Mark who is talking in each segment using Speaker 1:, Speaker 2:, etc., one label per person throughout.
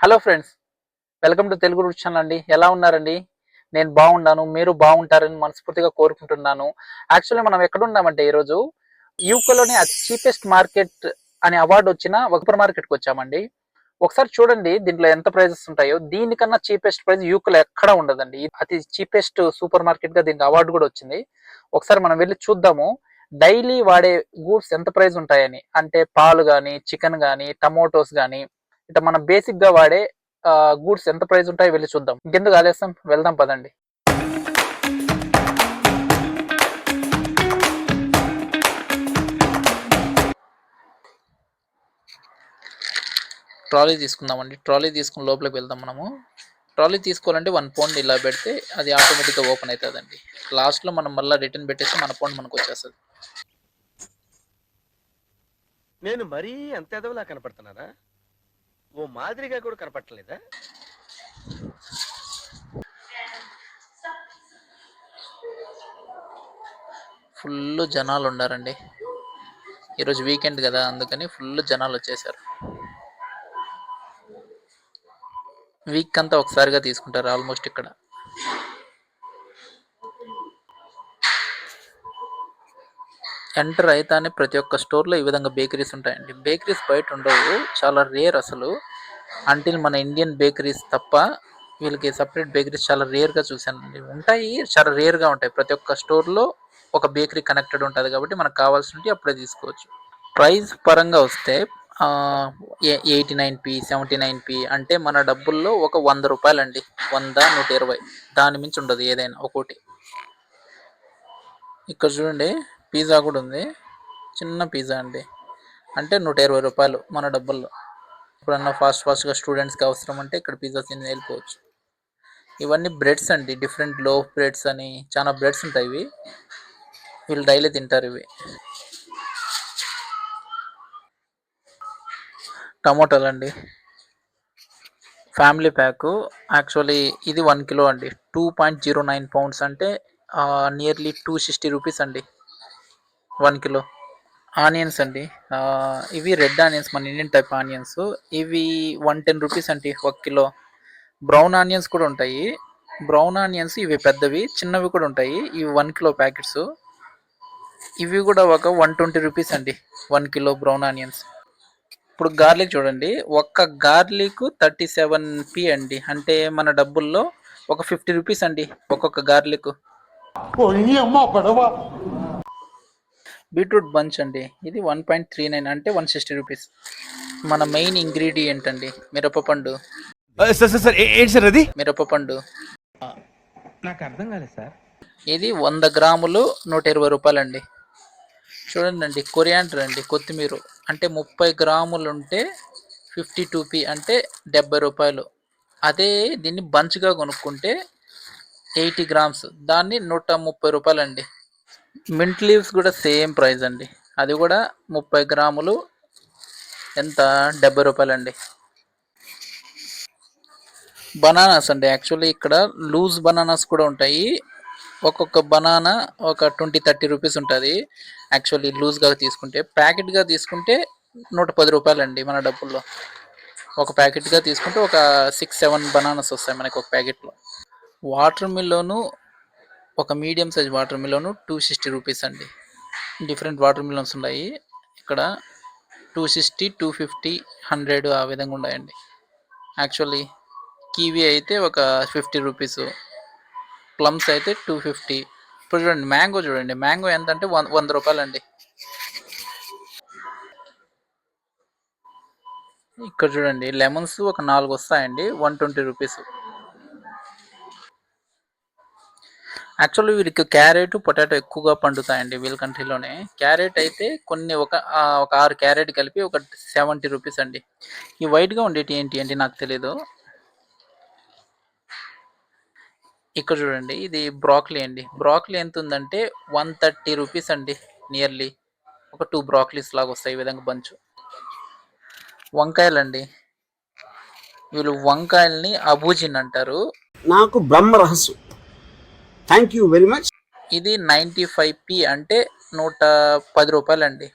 Speaker 1: Hello friends welcome to Telugu route channel అండి. ఎలా ఉన్నారండి? నేను బాగున్నాను మీరు బాగుంటారని మనస్ఫూర్తిగా కోరుకుంటున్నాను. యాక్చువల్లీ మనం ఎక్కడున్నామంటే ఈరోజు యూకోలోని అతి చీపెస్ట్ మార్కెట్ అనే అవార్డు వచ్చిన ఒక సూపర్ మార్కెట్కి వచ్చామండి. ఒకసారి చూడండి దీంట్లో ఎంత ప్రైజెస్ ఉంటాయో. దీనికన్నా చీపెస్ట్ ప్రైస్ యూకోలో ఎక్కడ ఉండదండి. అతి చీపెస్ట్ సూపర్ మార్కెట్గా దీనికి అవార్డు కూడా వచ్చింది. ఒకసారి మనం వెళ్ళి చూద్దాము. డైలీ వాడే గూడ్స్ ఎంత ప్రైస్ ఉంటాయని? అంటే పాలు కానీ చికెన్ కానీ టమోటోస్ కానీ ఇట్లా మనం బేసిక్గా వాడే గూడ్స్ ఎంత ప్రైస్ ఉంటాయో వెళ్ళి చూద్దాం. ఇంకెందుకు ఆలస్యం? వెళ్దాం పదండి. ట్రాలీ తీసుకుందామండి. ట్రాలీ తీసుకుని లోపలికి వెళ్దాం మనము. ట్రాలీ తీసుకోవాలంటే వన్ పౌండ్ ఇలా పెడితే అది ఆటోమేటిక్గా ఓపెన్ అవుతుందండి లాస్ట్లో మనం మళ్ళీ రిటర్న్ పెట్టేస్తే మన పౌండ్ మనకు వచ్చేస్తుంది.
Speaker 2: నేను మరీ అంత ఎదవలా కనపడుతున్నారా ఓ మాదిరిగా కూడా కనపట్టలేదా
Speaker 1: ఫుల్ జనాలు ఉండారండి ఈరోజు వీకెండ్ కదా అందుకని ఫుల్ జనాలు వచ్చేసారు. వీక్ అంతా ఒకసారిగా తీసుకుంటారు ఆల్మోస్ట్ ఇక్కడ. ఎంటర్ అయితేనే ప్రతి ఒక్క స్టోర్లో ఈ విధంగా బేకరీస్ ఉంటాయండి. బేకరీస్ బయట ఉండవు. చాలా రేర్ అసలు. అంటిల్ మన ఇండియన్ బేకరీస్ తప్ప వీళ్ళకి సపరేట్ బేకరీస్ చాలా రేర్గా చూశానండి. ఉంటాయి. చాలా రేర్గా ఉంటాయి. ప్రతి ఒక్క స్టోర్లో ఒక బేకరీ కనెక్టెడ్ ఉంటుంది కాబట్టి మనకు కావాల్సినవి అప్పుడే తీసుకోవచ్చు. ప్రైస్ పరంగా వస్తే eighty nine p seventy nine p అంటే మన డబ్బుల్లో ఒక వంద రూపాయలండి. వంద నూట ఇరవై. దాని మించి ఉండదు ఏదైనా ఒక్కోటి. ఇక్కడ చూడండి. పిజ్జా కూడా ఉంది. చిన్న పిజ్జా అండి. అంటే నూట ఇరవై రూపాయలు మన డబ్బుల్లో. ఇప్పుడన్నా ఫాస్ట్ ఫాస్ట్గా స్టూడెంట్స్కి అవసరం అంటే ఇక్కడ పిజ్జా తిని వెళ్ళిపోవచ్చు. ఇవన్నీ బ్రెడ్స్ అండి. డిఫరెంట్లో బ్రెడ్స్ అని చాలా బ్రెడ్స్ ఉంటాయి ఇవి. వీళ్ళు డైలీ తింటారు ఇవి. టమోటాలు అండి. ఫ్యామిలీ ప్యాక్ యాక్చువల్లీ ఇది వన్ కిలో అండి. Two point zero nine pounds అంటే నియర్లీ టూ సిక్స్టీ రూపీస్ అండి. One kilo. ఆనియన్స్ అండి. ఇవి రెడ్ ఆనియన్స్ మన ఇండియన్ టైప్ ఆనియన్స్. ఇవి వన్ టెన్ రూపీస్ అండి ఒక కిలో. బ్రౌన్ ఆనియన్స్ కూడా ఉంటాయి. బ్రౌన్ ఆనియన్స్ ఇవి పెద్దవి చిన్నవి కూడా ఉంటాయి. ఇవి వన్ కిలో ప్యాకెట్స్. ఇవి కూడా ఒక వన్ ట్వంటీ రూపీస్ అండి వన్ కిలో బ్రౌన్ ఆనియన్స్. ఇప్పుడు గార్లిక్ చూడండి ఒక్క గార్లిక్ థర్టీ సెవెన్ పి అండి. అంటే మన డబ్బుల్లో ఒక ఫిఫ్టీ రూపీస్ అండి ఒక్కొక్క గార్లిక్. బీట్రూట్ బంచ్ అండి. ఇది వన్ పాయింట్ త్రీ నైన్ అంటే వన్ సిక్స్టీ రూపీస్. మన మెయిన్ ఇంగ్రీడియంట్ అండి మిరపపండు
Speaker 3: సార్ సార్ సార్ ఏ- ఏంటి సార్ అది?
Speaker 1: మిరపపండు
Speaker 4: నాకు అర్థం కాలేదు సార్.
Speaker 1: ఇది వంద గ్రాములు నూట ఇరవై రూపాయలండి. చూడండి అండి కొరియాండర్ అండి కొత్తిమీర. అంటే ముప్పై గ్రాములు ఉంటే ఫిఫ్టీ టూ పి అంటే డెబ్బై రూపాయలు. అదే దీన్ని బంచ్గా కొనుక్కుంటే ఎయిటీ గ్రామ్స్. దాన్ని నూట ముప్పై రూపాయలండి. మింట్ లీవ్స్ కూడా సేమ్ ప్రైస్ అండి. అది కూడా ముప్పై గ్రాములు ఎంత? డెబ్బై రూపాయలండి. బనానాస్ అండి. యాక్చువల్లీ ఇక్కడ లూజ్ బనానాస్ కూడా ఉంటాయి. ఒక్కొక్క బనానా ఒక ట్వంటీ థర్టీ రూపీస్ ఉంటుంది. యాక్చువల్లీ లూజ్గా తీసుకుంటే ప్యాకెట్గా తీసుకుంటే నూట పది రూపాయలు అండి మన డబ్బుల్లో. ఒక ప్యాకెట్గా తీసుకుంటే ఒక సిక్స్ సెవెన్ బనానాస్ వస్తాయి మనకి ఒక ప్యాకెట్లో. వాటర్ మిల్లోను ఒక medium size watermelon two sixty rupees అండి. డిఫరెంట్ వాటర్ మిలన్స్ ఉన్నాయి. ఇక్కడ two sixty two fifty hundred ఆ విధంగా ఉన్నాయండి. యాక్చువల్లీ కివీ అయితే ఒక ఫిఫ్టీ రూపీస్ ప్లమ్స్ అయితే టూ ఫిఫ్టీ. ఇప్పుడు చూడండి మ్యాంగో చూడండి. మ్యాంగో ఎంత అంటే వన్ వంద రూపాయలు అండి ఇక్కడ చూడండి లెమన్స్ ఒక నాలుగు వస్తాయండి వన్ ట్వంటీ రూపీస్. యాక్చువల్లీ వీరికి క్యారెట్ పొటాటో ఎక్కువగా పండుతాయండి వీళ్ళ కంట్రీలోనే. క్యారెట్ అయితే కొన్ని ఒక ఒక ఆరు క్యారెట్ కలిపి ఒక సెవెంటీ రూపీస్ అండి. ఈ వైట్గా ఉండేటి ఏంటి అంటే నాకు తెలియదు ఇక్కడ చూడండి ఇది బ్రాక్లీ అండి. బ్రాక్లీ ఎంత ఉందంటే వన్ థర్టీ రూపీస్ అండి నియర్లీ. ఒక టూ బ్రాక్లీస్ లాగా వస్తాయి ఈ విధంగా బంచు. వంకాయలండి. వీళ్ళు వంకాయల్ని అబూజిన్ అంటారు.
Speaker 5: నాకు బ్రహ్మ రహస్యం. Thank you very much.
Speaker 1: ఇది నైంటీ ఫైవ్ పి అంటే నూట పది రూపాయలండి.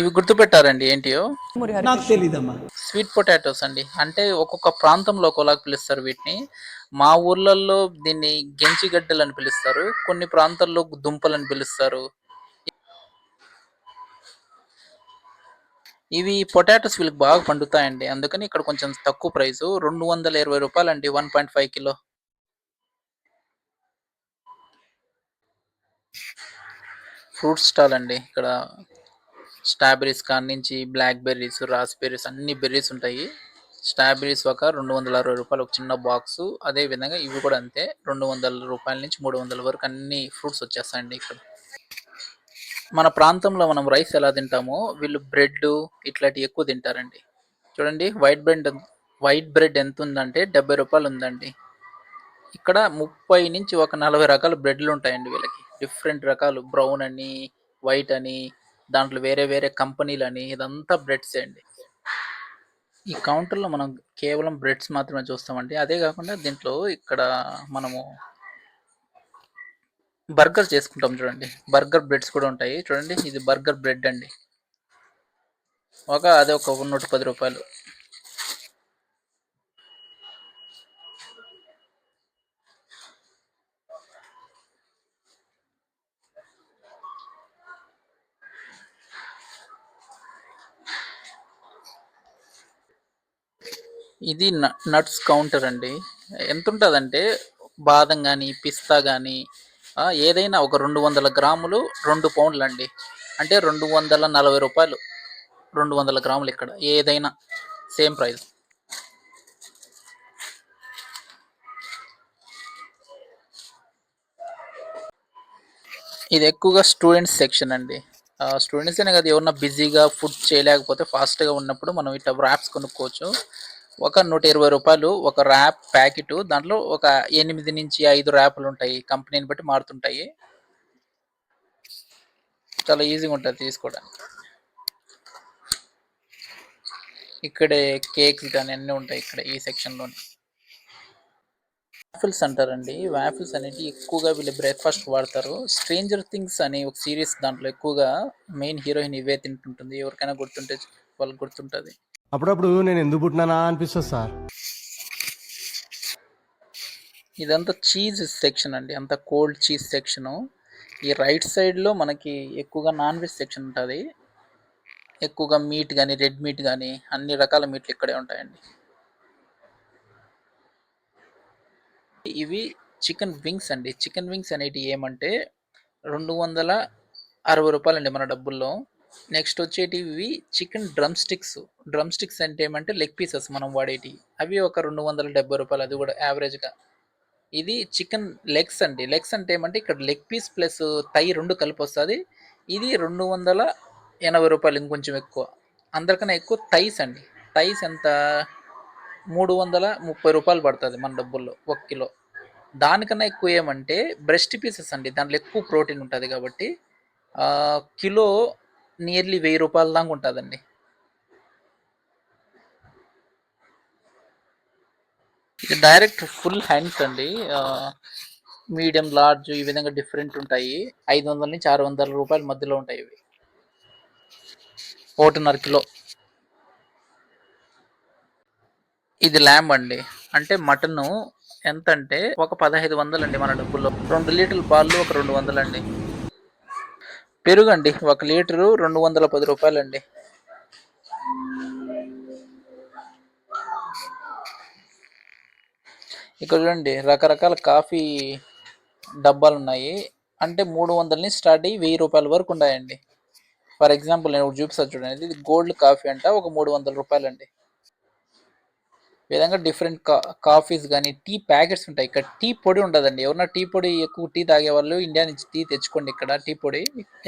Speaker 1: ఇవి గుర్తుపెట్టారండి ఏంటియో?
Speaker 6: నాకు
Speaker 1: స్వీట్ పొటాటోస్ అండి. అంటే ఒక్కొక్క ప్రాంతంలో ఒకలాగా పిలుస్తారు వీటిని. మా ఊర్లలో దీన్ని గెంచిగడ్డలు అని పిలుస్తారు. కొన్ని ప్రాంతాల్లో దుంపలు అని పిలుస్తారు. ఇవి పొటాటోస్ వీళ్ళకి బాగా పండుతాయండి. అందుకని ఇక్కడ కొంచెం తక్కువ ప్రైస్. రెండు వందల ఇరవై రూపాయలు అండి one point five kilo. Fruit stall అండి. ఇక్కడ స్ట్రాబెర్రీస్ కాడి నుంచి బ్లాక్ బెర్రీస్ రాస్బెర్రీస్ అన్ని బెర్రీస్ ఉంటాయి. స్ట్రాబెర్రీస్ ఒక రెండు వందల అరవై రూపాయలు ఒక చిన్న బాక్స్ అదే విధంగా ఇవి కూడా అంతే రెండు వందల రూపాయల నుంచి మూడు వందల వరకు అన్ని ఫ్రూట్స్ వచ్చేస్తాయండి ఇక్కడ. మన ప్రాంతంలో మనం రైస్ ఎలా తింటామో వీళ్ళు బ్రెడ్ ఇట్లాంటివి ఎక్కువ తింటారండి. చూడండి వైట్ బ్రెడ్ వైట్ బ్రెడ్ ఎంత ఉందంటే డెబ్బై రూపాయలు ఉందండి. ఇక్కడ ముప్పై నుంచి ఒక నలభై రకాల బ్రెడ్లు ఉంటాయండి వీళ్ళకి. డిఫరెంట్ రకాలు బ్రౌన్ అని వైట్ అని దాంట్లో వేరే వేరే కంపెనీలు అని ఇదంతా బ్రెడ్స్ అండి. ఈ కౌంటర్లో మనం కేవలం బ్రెడ్స్ మాత్రమే చూస్తామండి. అదే కాకుండా దీంట్లో ఇక్కడ మనము బర్గర్ చేసుకుంటాం చూడండి. బర్గర్ బ్రెడ్స్ కూడా ఉంటాయి. చూడండి ఇది బర్గర్ బ్రెడ్ అండి. ఒక అదే ఒక నూట పది రూపాయలు. ఇది నట్స్ కౌంటర్ అండి. ఎంత ఉంటుందంటే బాదం కానీ పిస్తా కానీ ఏదైనా ఒక రెండు వందల గ్రాములు రెండు పౌండ్లు అండి అంటే రెండు వందల నలభై రూపాయలు రెండు వందల గ్రాములు ఇక్కడ ఏదైనా సేమ్ ప్రైస్. ఇది ఎక్కువగా స్టూడెంట్స్ సెక్షన్ అండి. స్టూడెంట్స్ అనే కదా ఎవరన్నా బిజీగా ఫుడ్ చేయలేకపోతే ఫాస్ట్గా ఉన్నప్పుడు మనం ఇట్లా ర్యాప్స్ కొనుక్కోవచ్చు. ఒక నూట ఇరవై రూపాయలు ఒక ర్యాప్ ప్యాకెట్ దాంట్లో ఒక ఎనిమిది నుంచి ఐదు ర్యాపులు ఉంటాయి. కంపెనీని బట్టి మారుతుంటాయి. చాలా ఈజీగా ఉంటుంది తీసుకోవడానికి. ఇక్కడే కేక్స్ కానీ అన్నీ ఉంటాయి ఇక్కడ ఈ సెక్షన్లోనే వ్యాఫిల్స్ అంటారండి. వ్యాఫిల్స్ అనేవి ఎక్కువగా వీళ్ళు బ్రేక్ఫాస్ట్ వాడతారు. స్ట్రేంజర్ థింగ్స్ అనే ఒక సిరీస్ దాంట్లో ఎక్కువగా మెయిన్ హీరోయిన్ ఇవే తింటుంటుంది. ఎవరికైనా గుర్తుంటే వాళ్ళకి గుర్తుంటుంది.
Speaker 3: అప్పుడప్పుడు నేను ఎందుకు పుట్టినానా అనిపిస్తుంది సార్.
Speaker 1: ఇదంతా చీజ్ సెక్షన్ అండి అంత కోల్డ్ చీజ్ సెక్షన్. ఈ రైట్ సైడ్లో మనకి ఎక్కువగా నాన్ వెజ్ సెక్షన్ ఉంటుంది. ఎక్కువగా మీట్ కానీ రెడ్ మీట్ కానీ అన్ని రకాల మీట్లు ఇక్కడే ఉంటాయండి. ఇవి చికెన్ వింగ్స్ అండి. చికెన్ వింగ్స్ అనేటివి ఏమంటే రెండు వందల అరవై రూపాయలండి మన డబ్బుల్లో. నెక్స్ట్ వచ్చేటివి chicken drumsticks drumsticks అంటే ఏమంటే లెగ్ పీసెస్ మనం వాడేటివి. అవి ఒక రెండు వందల డెబ్బై రూపాయలు అది కూడా యావరేజ్గా ఇది చికెన్ లెగ్స్ అండి. లెగ్స్ అంటే ఏమంటే ఇక్కడ లెగ్ పీస్ ప్లస్ తై రెండు కలిపి వస్తుంది. ఇది రెండు వందల ఎనభై రూపాయలు ఇంకొంచెం ఎక్కువ. అందరికన్నా ఎక్కువ థైస్ అండి. థైస్ ఎంత? మూడు వందల ముప్పై రూపాయలు పడుతుంది మన డబ్బుల్లో ఒక కిలో. దానికన్నా ఎక్కువ ఏమంటే బ్రెస్ట్ పీసెస్ అండి. దాంట్లో ఎక్కువ ప్రోటీన్ ఉంటుంది కాబట్టి కిలో నియర్లీ వెయ్యి రూపాయల దాకా ఉంటుందండి. ఇది డైరెక్ట్ ఫుల్ హ్యాండ్స్ అండి. మీడియం లార్జ్ ఈ విధంగా డిఫరెంట్ ఉంటాయి. ఐదు వందల నుంచి ఆరు వందల రూపాయల మధ్యలో ఉంటాయి ఇవి. ఒకటిన్నర కిలో. ఇది ల్యాంబ్ అండి. అంటే మటన్ ఎంత అంటే ఒక పదహైదు వందలు అండి మన డబ్బుల్లో. రెండు లీటర్ల పాలు ఒక రెండు వందలు పెరుగు అండి ఒక లీటరు రెండు వందల పది రూపాయలండి. ఇక్కడ చూడండి రకరకాల కాఫీ డబ్బాలు ఉన్నాయి అంటే మూడు వందలని స్టార్ట్ అయ్యి వెయ్యి రూపాయల వరకు ఉన్నాయండి. ఫర్ ఎగ్జాంపుల్ నేను చూపిస్తాను చూడండి. ఇది గోల్డ్ కాఫీ అంట ఒక మూడు వందల రూపాయలండి. విధంగా డిఫరెంట్ కా కాఫీస్ కానీ టీ ప్యాకెట్స్ ఉంటాయి. ఇక్కడ టీ పొడి ఉండదండి. ఎవరన్నా టీ పొడి ఎక్కువ టీ తాగే వాళ్ళు ఇండియా నుంచి టీ తెచ్చుకోండి ఇక్కడ టీ పొడి.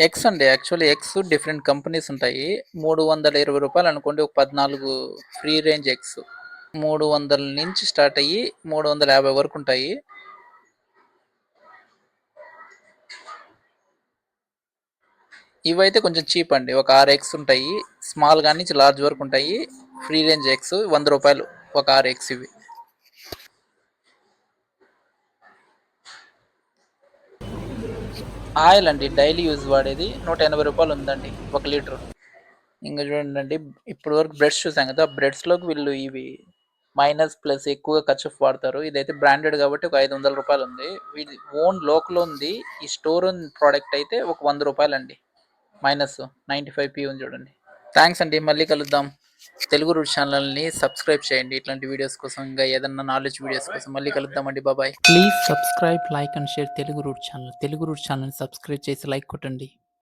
Speaker 1: ఎగ్స్ అండి యాక్చువల్లీ ఎగ్స్ డిఫరెంట్ కంపెనీస్ ఉంటాయి. మూడు వందల ఇరవై రూపాయలు అనుకోండి ఒక పద్నాలుగు ఫ్రీ రేంజ్ ఎగ్స్ మూడు వందల నుంచి స్టార్ట్ అయ్యి మూడు వందల యాభై వరకు ఉంటాయి. ఇవైతే కొంచెం చీప్ అండి. ఒక ఆరు ఎగ్స్ ఉంటాయి. స్మాల్ కానీ నుంచి లార్జ్ వరకు ఉంటాయి. ఫ్రీ రేంజ్ ఎగ్స్ వంద రూపాయలు. ఒక ఆరు ఎక్స్ ఇవి. ఆయిల్ అండి డైలీ యూజ్ వాడేది. నూట ఎనభై రూపాయలు ఉందండి ఒక లీటర్. ఇంకా చూడండి ఇప్పుడు వరకు బ్రెడ్స్ చూసాం కదా బ్రెడ్స్లోకి వీళ్ళు ఇవి మైనస్ ప్లస్ ఎక్కువగా ఖర్చు వాడతారు. ఇదైతే బ్రాండెడ్ కాబట్టి ఒక ఐదు వందల రూపాయలు ఉంది. వీడి ఓన్ లోకల్ ఉంది ఈ స్టోర్ ప్రోడక్ట్ అయితే ఒక వంద రూపాయలు అండి మైనస్ నైంటీ ఫైవ్ పీ ఉంది చూడండి. థ్యాంక్స్ అండి మళ్ళీ కలుద్దాం. తెలుగు రూట్ ఛానల్ని సబ్స్క్రైబ్ చేయండి. ఇట్లాంటి వీడియోస్ కోసం ఇంకా ఏదన్నా నాలెడ్జ్ వీడియోస్ కోసం మళ్ళీ కలుద్దామండి. బాబాయ్ please subscribe like and share Telugu route channel. Telugu route channel subscribe చేసి లైక్ కొట్టండి.